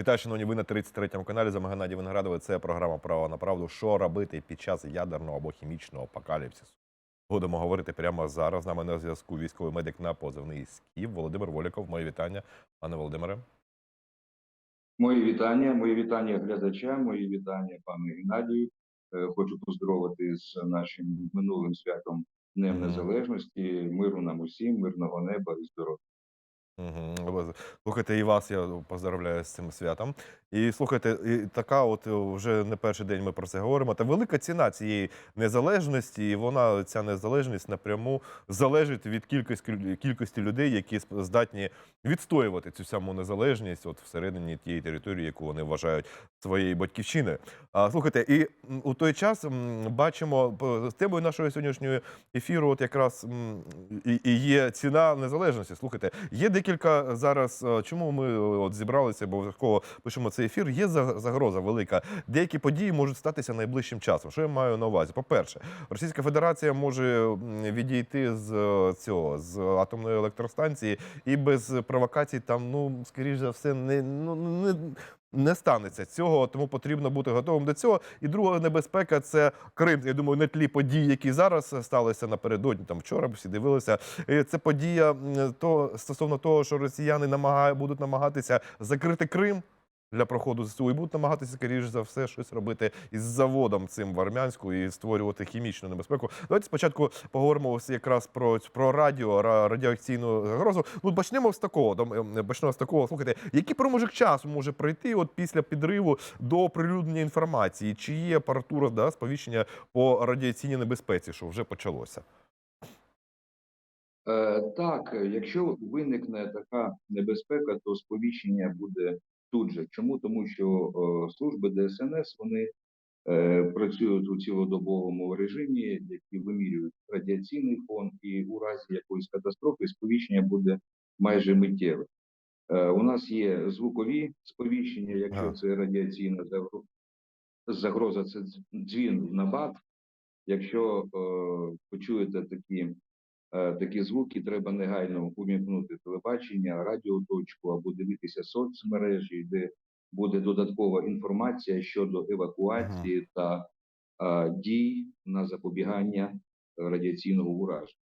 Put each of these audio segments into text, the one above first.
Вітаю, шановні, ви на 33-му каналі. За Геннадій Виноградовий. Це програма Право на правду. Що робити під час ядерного або хімічного апокаліпсису? Будемо говорити прямо зараз. З нами на зв'язку військовий медик на позивний СКІВ Володимир Воліков. Мої вітання, пане Володимире. Мої вітання, мої вітання глядачам, мої вітання пану Геннадію. Е, Хочу поздоровити з нашим минулим святом Днем Незалежності, миру нам усім, мирного неба і здоров'я. Слухайте, і вас я поздравляю з цим святом. І слухайте, і така, от е, вже не перший день ми про це говоримо. Та велика ціна цієї незалежності, і вона ця незалежність напряму залежить від кількості кількості людей, які здатні відстоювати цю саму незалежність, от всередині тієї території, яку вони вважають своєю батьківщиною. А слухайте, і у той час бачимо з темою нашого сьогоднішнього ефіру, от якраз і, є ціна незалежності. Слухайте, є декілька зараз. е, Чому ми е, от зібралися, бо обов'язково пишемо цей ефір? Є за- загроза велика. Деякі події можуть статися найближчим часом. Що я маю на увазі? По-перше, Російська Федерація може відійти з е, цього з атомної електростанції і без провокацій там, ну скоріш за все, не ну не. Не станеться цього, тому потрібно бути готовим до цього. І друга небезпека це Крим. Я думаю, на тлі подій, які зараз сталися напередодні. Там вчора всі дивилися. Е, Це подія то стосовно того, що росіяни намагає, будуть намагатися закрити Крим для проходу ЗСУ і будуть намагатися, скоріш за все, щось робити із заводом цим в Армянську і створювати хімічну небезпеку. Давайте спочатку поговоримо ось якраз про, про радіо, радіоакційну загрозу. Ну, почнемо з такого. дом- е, Почнемо з такого. Слухайте, який проміжок часу може пройти от після підриву до оприлюднення інформації? Чи є апаратура да, сповіщення по радіаційній небезпеці, що вже почалося? Е, Так, якщо виникне така небезпека, то сповіщення буде тут же. Чому? Тому що е, служби ДСНС вони е, працюють у цілодобовому режимі, які вимірюють радіаційний фон, і у разі якоїсь катастрофи сповіщення буде майже миттєве. У нас є звукові сповіщення, якщо це радіаційна загроза, це дз- дзвін в набат. Якщо е, почуєте такі, такі звуки, треба негайно увімкнути телебачення, радіоточку або дивитися соцмережі, де буде додаткова інформація щодо евакуації та е, дій на запобігання радіаційного ураження.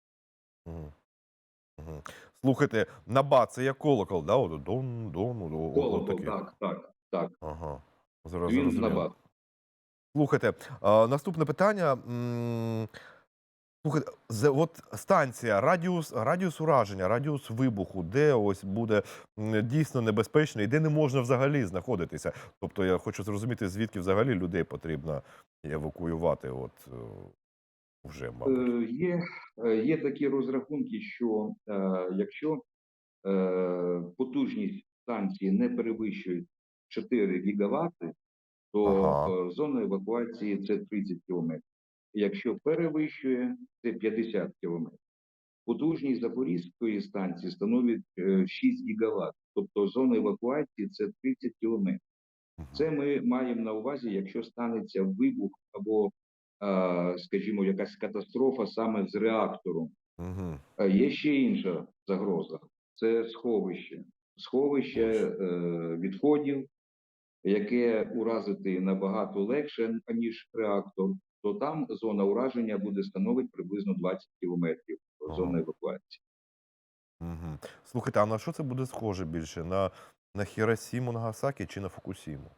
Слухайте, набат це як колокол, да? От Дон, дон, о- Колокол, отакий. так, так, так. Ага. Зараз Він набат. Слухайте, а, наступне питання. Слухайте, от станція, радіус, радіус ураження, радіус вибуху, де ось буде дійсно небезпечно і де не можна взагалі знаходитися. Тобто я хочу зрозуміти, звідки взагалі людей потрібно евакуювати. От е, вже, мабуть. Е, Є, е, є такі розрахунки, що якщо потужність станції не перевищує 4 гігавати, то Ага. зона евакуації це 30 кілометрів. Якщо перевищує, це 50 кілометрів. Потужність Запорізької станції становить е, 6 гігават, тобто зона евакуації це 30 кілометрів. Це ми маємо на увазі, якщо станеться вибух або, е, скажімо, якась катастрофа саме з реактором. Мгм. Е, Є ще інша загроза це сховище. Сховище е, відходів, яке уразити набагато легше, ніж реактор, то там зона ураження буде становити приблизно 20 кілометрів Ага. зони евакуації. Мгм. Слухайте, а на що це буде схоже більше? На, на Хіросіму, Нагасакі чи на Фукусіму?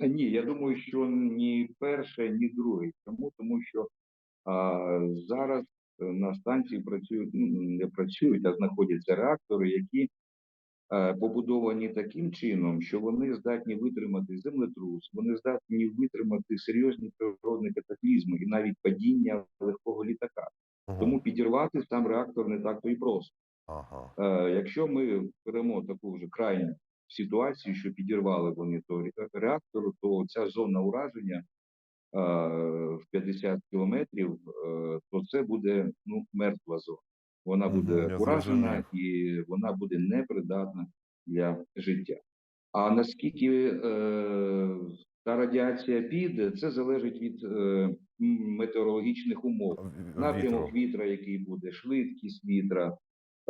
Е, Ні, я думаю, що ні перше, ні друге. Чому? Тому що а, зараз е, на станції працюють, ну, не працюють, а знаходяться реактори, які побудовані таким чином, що вони здатні витримати землетрус, вони здатні витримати серйозні природні катаклізми і навіть падіння легкого літака. Мгм. Тому підірвати сам реактор не так то і просто. Ага. Е, якщо ми беремо таку вже крайню ситуацію, що підірвали вони то ре- реактор, то ця зона ураження е, в 50 кілометрів, е, то це буде ну мертва зона. Вона буде уражена і вона буде непридатна для життя. А наскільки е, та радіація піде, це залежить від е, метеорологічних умов напрямок вітра, який буде, швидкість вітра,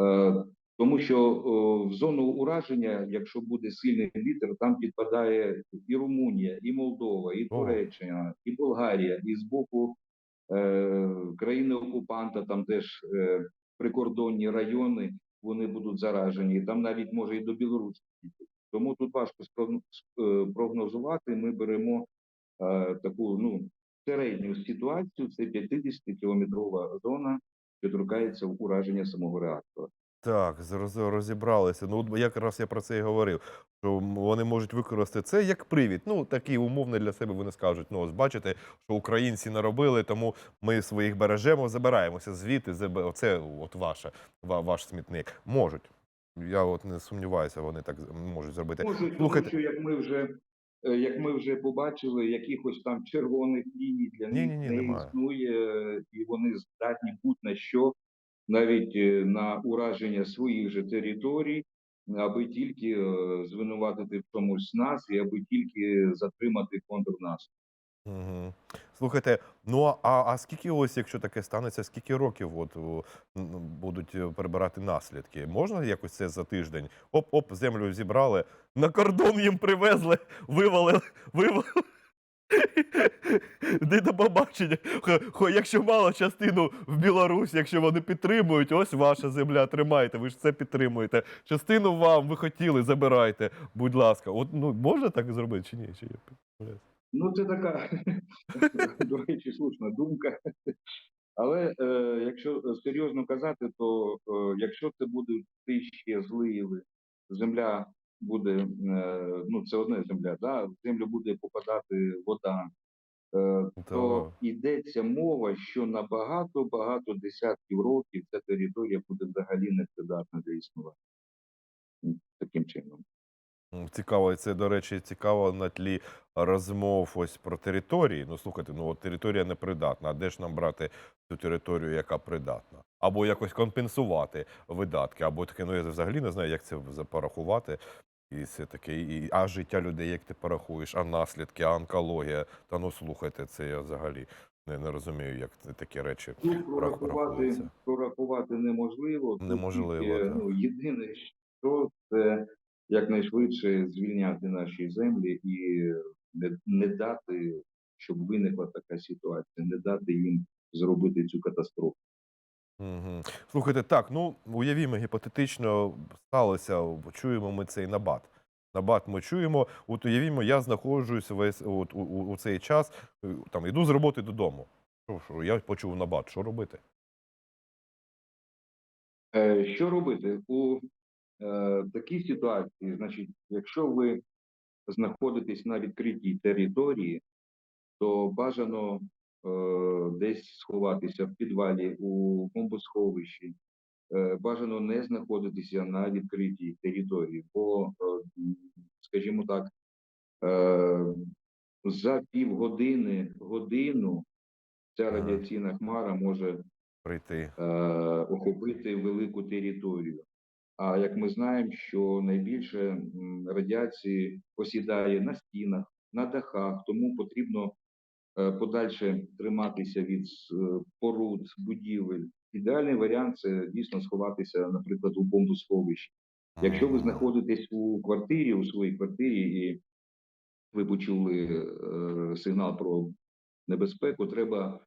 е, Тому що о, в зону ураження, якщо буде сильний вітер, там підпадає і Румунія, і Молдова, і Туреччина, і Болгарія, і з боку е, країни окупанта, там теж е, прикордонні райони, вони будуть заражені. Там навіть може і до Білорусі. дітей. Тому тут важко спрогнозувати. е. Ми беремо е, таку ну середню ситуацію. Це 50-кілометрова зона, що торкається ураження самого реактора. Так, розібралися. Ну, якраз я про це і говорив. Що вони можуть використати це як привід. Ну, такий умовний для себе вони скажуть. Ну, ось бачите, що українці наробили, тому ми своїх бережемо, забираємося звідти. Оце от ваше, ва- ваш смітник. Можуть. Я от не сумніваюся, вони так можуть зробити. Можуть, тому що як ми вже е, як ми вже побачили, якихось там червоних ліній для них Ні-ні-ні, не немає. існує, і вони здатні будь-на що, навіть е, на ураження своїх же територій, аби тільки е, звинуватити в чомусь нас, і аби тільки затримати контрнаступ. Угу. Слухайте, ну а, а скільки ось, якщо таке станеться, скільки років от, будуть е, прибирати наслідки? Можна якось це за тиждень? Оп-оп, землю зібрали, на кордон їм привезли, вивалили, вивалили. Де до побачення? Хо- хо- Якщо мало частину в Білорусь, якщо вони підтримують, ось ваша земля, тримайте, ви ж це підтримуєте. Частину вам ви хотіли, забирайте, будь ласка. От ну можна так зробити чи ні? Чи Ну, це така, до речі, слушна думка. Але е, якщо серйозно казати, то е, якщо це будуть тисячі зливи, земля буде, е, ну це одна земля, да, в землю буде попадати вода, е, то То- йдеться мова, що на багато багато десятків років ця територія буде взагалі непридатна для існування. Таким чином. Цікаво, і це, до речі, цікаво на тлі розмов ось про території. Ну, слухайте, ну от територія непридатна. А де ж нам брати цю територію, яка придатна? Або якось компенсувати видатки, або таке, ну я взагалі не знаю, як це порахувати. І це таке, і, а життя людей, як ти порахуєш, а наслідки, а онкологія. Та ну слухайте, це я взагалі не, не розумію, як це такі речі. Рах- прорахувати, прорахувати неможливо. Неможливо, тільки, так. ну, єдине, що це якнайшвидше звільняти наші землі і не, не дати, щоб виникла така ситуація, не дати їм зробити цю катастрофу. Угу. Слухайте, так, ну уявімо, гіпотетично сталося, чуємо ми цей набат. Набат ми чуємо. От уявімо, я знаходжусь весь от, у, у, у цей час, е, там йду з роботи додому. Що, що, я почув набат, що робити? Е, Що робити у е, такій ситуації? Значить, якщо ви знаходитесь на відкритій території, то бажано десь сховатися в підвалі у бомбосховищі. Е, бажано не знаходитися на відкритій території, бо, е, скажімо так, е, за півгодини, годину ця радіаційна хмара може Прийти. е, охопити велику територію. А як ми знаємо, що найбільше радіації посідає на стінах, на дахах, тому потрібно е, подальше триматися від е, поруд, будівель. Ідеальний варіант це дійсно сховатися, наприклад, у бомбосховищі. Якщо ви знаходитесь у квартирі, у своїй квартирі, і ви почули е, сигнал про небезпеку, треба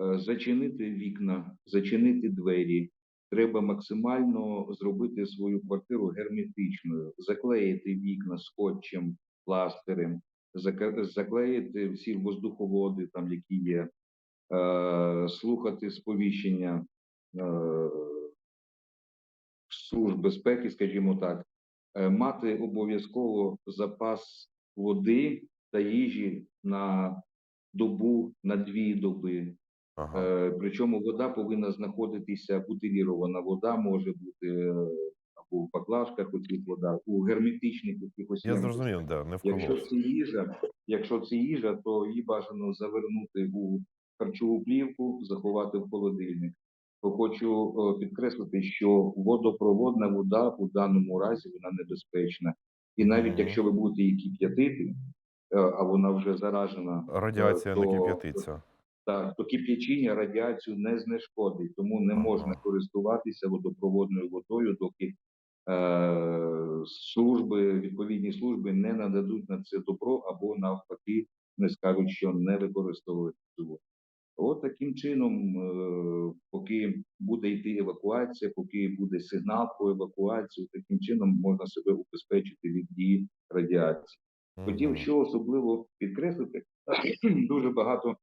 е, зачинити вікна, зачинити двері. Треба максимально зробити свою квартиру герметичною, заклеїти вікна скотчем, пластирем, заклеїти всі воздуховоди, там які є, е, слухати сповіщення е, служб безпеки, скажімо так, е, мати обов'язково запас води та їжі на добу, на дві доби. Ага. Е, Причому вода повинна знаходитися бутилірована вода, може бути в баклажках оцих вода, у герметичних якихось Я зрозумів, да, не Якщо це їжа, якщо це їжа, то її бажано завернути у харчову плівку, заховати в холодильник. Бо Хочу е, підкреслити, що водопроводна вода у даному разі вона небезпечна. І навіть якщо ви будете її кип'ятити, е, а вона вже заражена, е, Радіація не то- кип'ятиться. так, то кип'ячіння радіацію не знешкодить, тому не можна користуватися водопроводною водою, доки служби, відповідні служби не нададуть на це добро або навпаки не скажуть, що не використовують цю воду. От таким чином, е, поки буде йти евакуація, поки буде сигнал про евакуацію, таким чином можна себе убезпечити від дії радіації. Хотів, що особливо підкреслити, дуже багато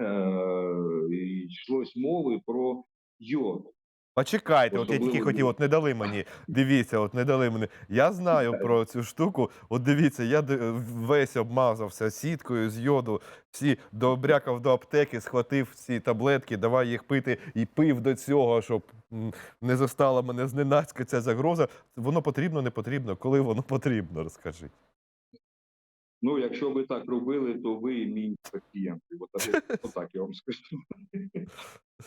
е, йшлось мови про йод. Почекайте, от я тільки хотів, от не дали мені. Дивіться, от не дали мені. Я знаю про цю штуку. От дивіться, я весь обмазався сіткою з йоду, всі добрякав до аптеки, схватив ці таблетки, давай їх пити і пив до цього, щоб не застала мене зненацька ця загроза. Воно потрібно, не потрібно. Коли воно потрібно, розкажіть. Ну, якщо ви так робили, то ви мій пацієнт. Отак я вам скажу.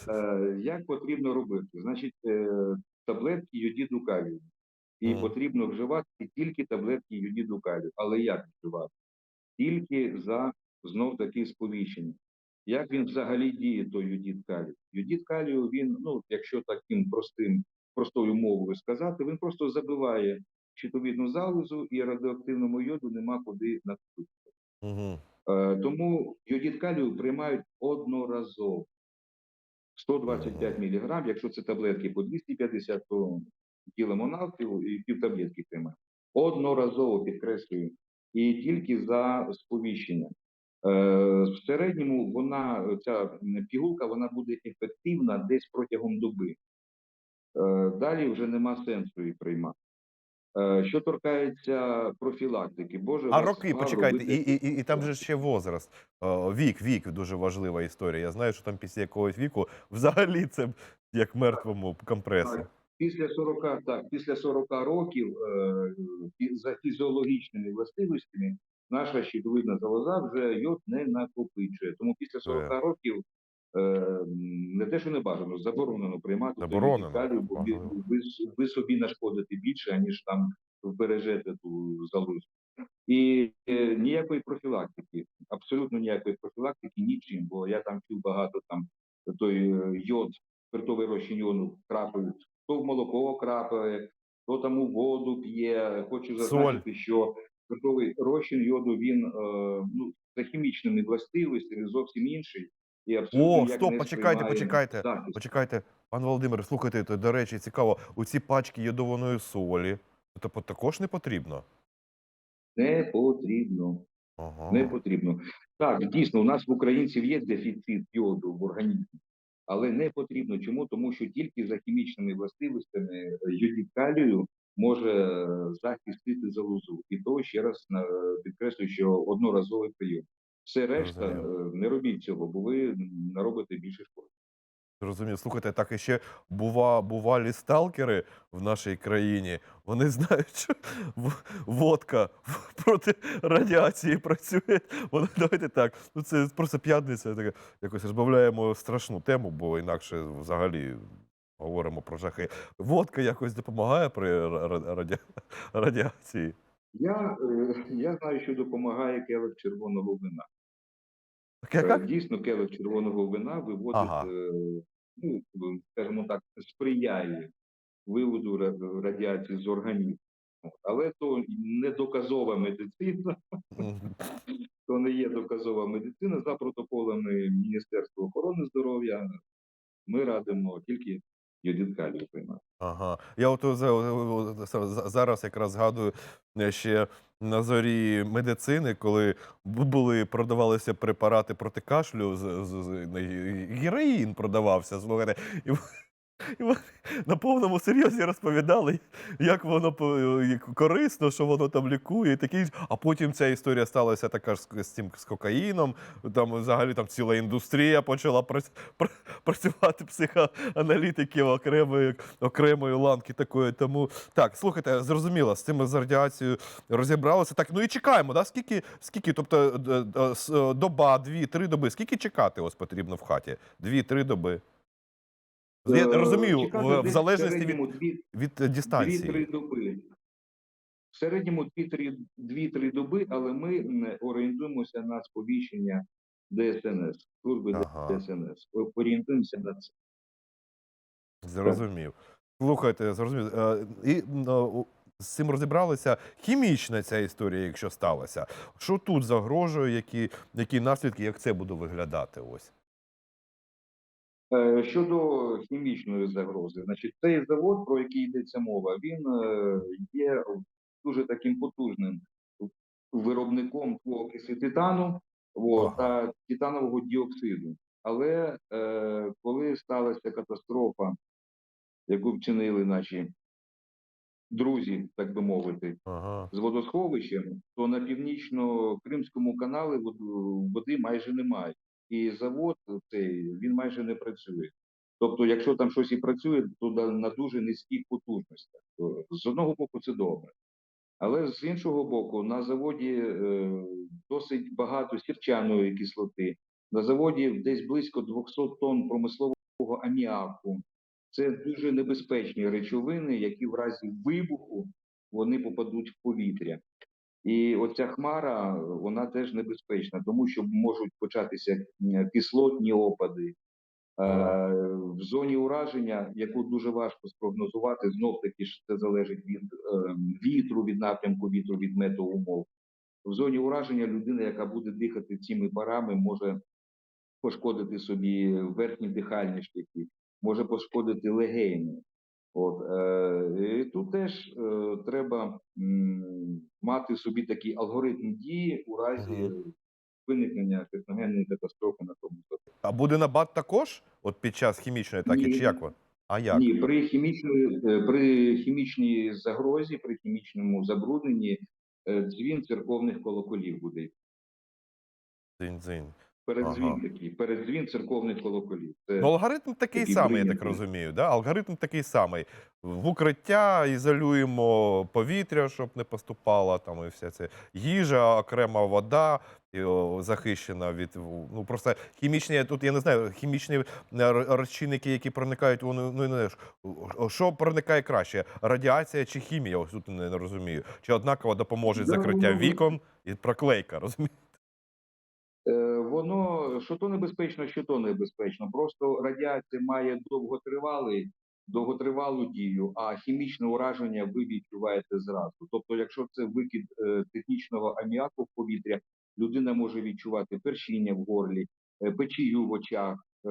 Е, Як потрібно робити? Значить, е, таблетки йодіду калію. І потрібно вживати тільки таблетки йодіду калію. Але як вживати? Тільки за знов таки сповіщення. Як він взагалі діє, той йодід калію? Йодід калію, він, ну, якщо таким простим, простою мовою сказати, він просто забиває щитовідну залозу і радіоактивному йоду нема куди накопити. Угу. Е, Тому йодід калію приймають одноразово. 125 мг, якщо це таблетки по 250, то ділимо навпіл і пів таблетки приймаємо. Одноразово підкреслюю, і тільки за сповіщення. Е, В середньому вона, ця пігулка, вона буде ефективна десь протягом доби. Е, Далі вже нема сенсу її приймати. Е, Що торкається профілактики, Боже, А роки, почекайте, ви і, і, і, і там же ще возраст. Вік, вік дуже важлива історія. Я знаю, що там після якогось віку взагалі це як мертвому компреси. Після 40, так, після 40 років е, за фізіологічними властивостями наша щитовидна залоза вже йод не накопичує. Тому після 40 Е. років е, не те, що не бажано, заборонено приймати Заборонено, калію, бо ви, ви, ви собі нашкодите більше, аніж там вбережете ту залозу. І е, ніякої профілактики, абсолютно ніякої профілактики нічим, бо я там чув багато там той е, йод, спиртовий розчин йоду крапають, хто в молоко крапає, хто там у воду п'є. Хочу зазначити, що спиртовий розчин йоду він е, ну, за хімічними властивостями зовсім інший. І О, стоп, почекайте, почекайте, захист. Почекайте, пан Володимир, слухайте, то, до речі, цікаво, у ці пачки йодованої солі, тобто також не потрібно. Не потрібно. Ага. Не потрібно. Так, дійсно, у нас в українців є дефіцит йоду в організмі, але не потрібно. Чому? Тому що тільки за хімічними властивостями е, йодід калію може е, захистити залозу. І то ще раз підкреслюю, що одноразовий прийом. Все решта Розумію. е, не робіть цього, бо ви наробите більше шкоди. Зрозумів. Слухайте, так і ще бува, бувалі сталкери в нашій країні. Вони знають, що водка проти радіації працює. Вони давайте так. Ну це просто п'ятниця. Таке якось розбавляємо страшну тему, бо інакше взагалі говоримо про жахи. Водка якось допомагає при ра- ра- раді... радіації. Я, е, я знаю, що допомагає келих червоного вина. Як- Е. Дійсно, келих червоного вина виводить, Ага. е, ну, скажімо так, сприяє виводу радіації з організму. Але то не доказова медицина, то не є доказова медицина. За протоколами Міністерства охорони здоров'я ми радимо тільки йодид калію приймати. Ага. Я от за- за- за- зараз якраз згадую е, ще на зорі медицини, коли були продавалися препарати проти кашлю, з, з, з- героїн продавався, слухайте. І, і вони на повному серйозі розповідали, як воно корисно, що воно там лікує, і таке. А потім ця історія сталася така ж з, цим з кокаїном. Там взагалі там ціла індустрія почала працювати психоаналітиків окремої, окремої ланки такої. Тому так, слухайте, зрозуміло, з цим з радіацією розібралися. Так, ну і чекаємо, да? скільки, скільки, тобто д- с- е, доба, дві, три доби. Скільки чекати ось потрібно в хаті? Дві-три доби. Я Е, розумію, в, залежності від, від дистанції. Дві-три доби. В середньому 2-3 доби, але ми орієнтуємося на сповіщення ДСНС, служби Ага. ДСНС. Орієнтуємося на це. Зрозумів. Слухайте, зрозуміло. Е, І е, з цим розібралися. Хімічна ця історія, якщо сталася. Що тут загрожує, які, які наслідки, як це буде виглядати? Ось. Е, Щодо хімічної загрози, значить, цей завод, про який йдеться мова, він е, є дуже таким потужним виробником окису титану Ага. та титанового діоксиду. Але е, коли сталася катастрофа, яку вчинили наші друзі, так би мовити, Ага. з водосховищем, то на північно-кримському каналі води майже немає. І завод цей він майже не працює. Тобто, якщо там щось і працює, то на дуже низьких потужностях. З одного боку, це добре. Але з іншого боку, на заводі е, досить багато сірчаної кислоти. На заводі десь близько 200 тонн промислового аміаку. Це дуже небезпечні речовини, які в разі вибуху вони попадуть в повітря. І оця хмара вона теж небезпечна, тому що можуть початися кислотні опади. Е, в зоні ураження, яку дуже важко спрогнозувати, знов таки ж це залежить від е, вітру, від напрямку вітру, від метеоумов. В зоні ураження людина, яка буде дихати цими парами, може пошкодити собі верхні дихальні шляхи, може пошкодити легені. От е, і тут теж е, треба м, мати собі такий алгоритм дії у разі виникнення техногенної катастрофи на тому заводі. А буде набат також? От під час хімічної атаки, Ні. чи як? ви? А як? Ні, при хімічної е, при хімічній загрозі, при хімічному забрудненні е, дзвін церковних колоколів буде. Дзинь-дзинь. Передзвін Ага. такий, передзвін церковних колоколів. Це Ну, алгоритм такий самий, я так розумію. Да? Алгоритм такий самий. В укриття ізолюємо повітря, щоб не поступала там і вся ця їжа, окрема вода. і, о, захищена від ну просто хімічні тут я не знаю хімічні е, розчинники, які проникають, вони ну не знаєш, що проникає краще: радіація чи хімія? Ось тут не, розумію. Чи однаково допоможе закриття вікон і проклейка? Розумієте? Воно що то небезпечно, що то небезпечно. Просто радіація має довготривалий, довготривалу дію, а хімічне ураження ви відчуваєте зразу. Тобто, якщо це викид е, технічного аміаку в повітря, людина може відчувати першіння в горлі, е, печію в очах, е,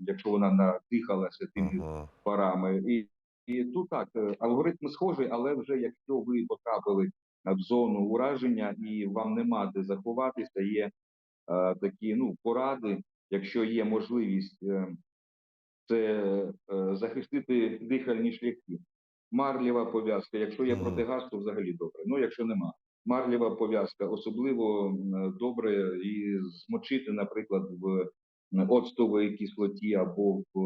якщо вона надихалася тими Ага. парами. І, і тут так, алгоритм схожий, але вже якщо ви потрапили в зону ураження і вам нема де заховатися, є такі ну, поради, якщо є можливість е, це е, захистити дихальні шляхи. Марлєва пов'язка, якщо є протигаз, то взагалі добре. Ну, якщо нема. Марлєва пов'язка особливо добре і змочити, наприклад, в оцтовій кислоті або в е,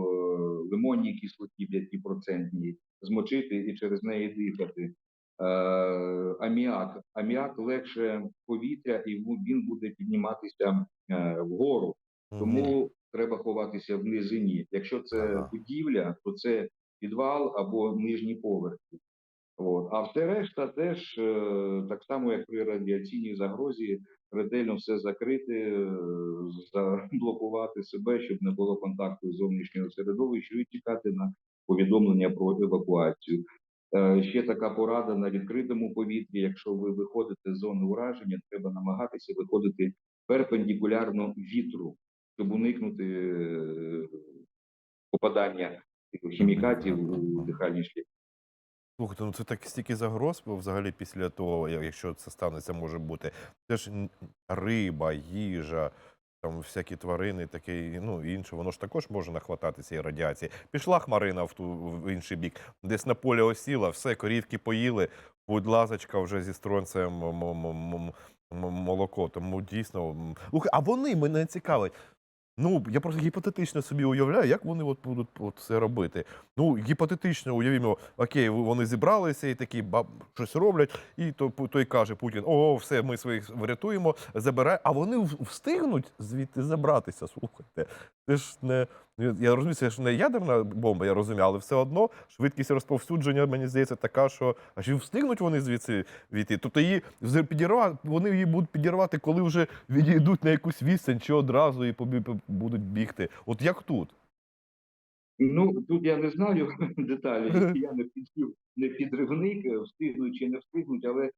лимонній кислоті 5%, змочити і через неї дихати. Е, аміак. Аміак легше повітря, і він буде підніматися е, вгору. Тому треба ховатися в низині. Якщо це будівля, то це підвал або нижні поверхи. От. А все решта теж е, так само, як при радіаційній загрозі, ретельно все закрити, заблокувати себе, щоб не було контакту з зовнішнього середовища, і чекати на повідомлення про евакуацію. Е, Ще така порада на відкритому повітрі. Якщо ви виходите з зони ураження, треба намагатися виходити перпендикулярно вітру, щоб уникнути е, попадання хімікатів у дихальні шляхи. Слухайте, ну це так стільки загроз бо взагалі після того, якщо це станеться, може бути. Це ж риба, їжа, там всякі тварини, таке, ну інше, воно ж також може нахватати цієї радіації. Пішла хмарина в ту в інший бік, десь на полі осіла, все, корівки поїли, будь ласочка, вже зі стронцем молоко. Тому дійсно. а вони мене цікавить. Ну, я просто гіпотетично собі уявляю, як вони от будуть от це робити. Ну, гіпотетично уявімо, окей, вони зібралися і такі баб, щось роблять, і то, той каже Путін: о, все, ми своїх врятуємо, забирай. А вони встигнуть звідти забратися. Слухайте. Це ж не я розумію, це ж не ядерна бомба, я розумію, але все одно швидкість розповсюдження, мені здається, така, що а чи встигнуть вони звідси війти? Тобто її підірвати, вони її будуть підірвати, коли вже відійдуть на якусь відстань, чи одразу і будуть бігти. От як тут? Ну, тут я не знаю деталі, я не підсів, не підривник, е, встигнуть чи не встигнуть, але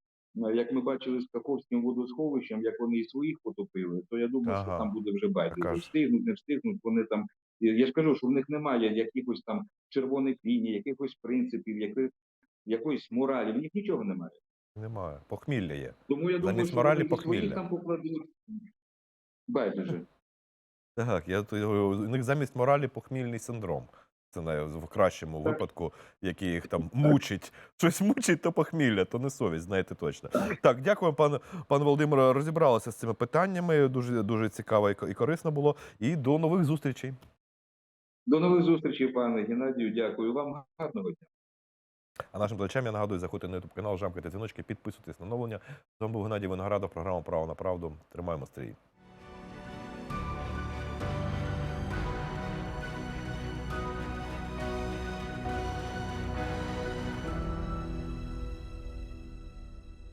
як ми бачили з Каховським водосховищем, як вони і своїх потопили, то я думаю, що там буде вже байдуже. Встигнуть, не встигнуть, вони там. Я ж кажу, що в них немає якихось там червоних ліній, якихось принципів, яких, якоїсь моралі, в них нічого немає. Немає. Похмілля є. Тому я думаю, що моралі похмілля. там покладуть. Байдуже. Так, я то- у них замість моралі похмільний синдром. Це не в кращому Так. випадку, який їх там мучить. Щось мучить, то похмілля, то не совість, знаєте точно. Так, дякую, пан, пан Володимир. Розібралися з цими питаннями. Дуже дуже цікаво і корисно було. І до нових зустрічей. До нових зустрічей, пане Геннадію. Дякую вам. Гарного дня. А нашим глядачам я нагадую, заходьте на YouTube канал, жамкайте дзвіночки, підписуйтесь на оновлення. З вами був Геннадій Виноградов, програма Право на правду. Тримаємо стрій.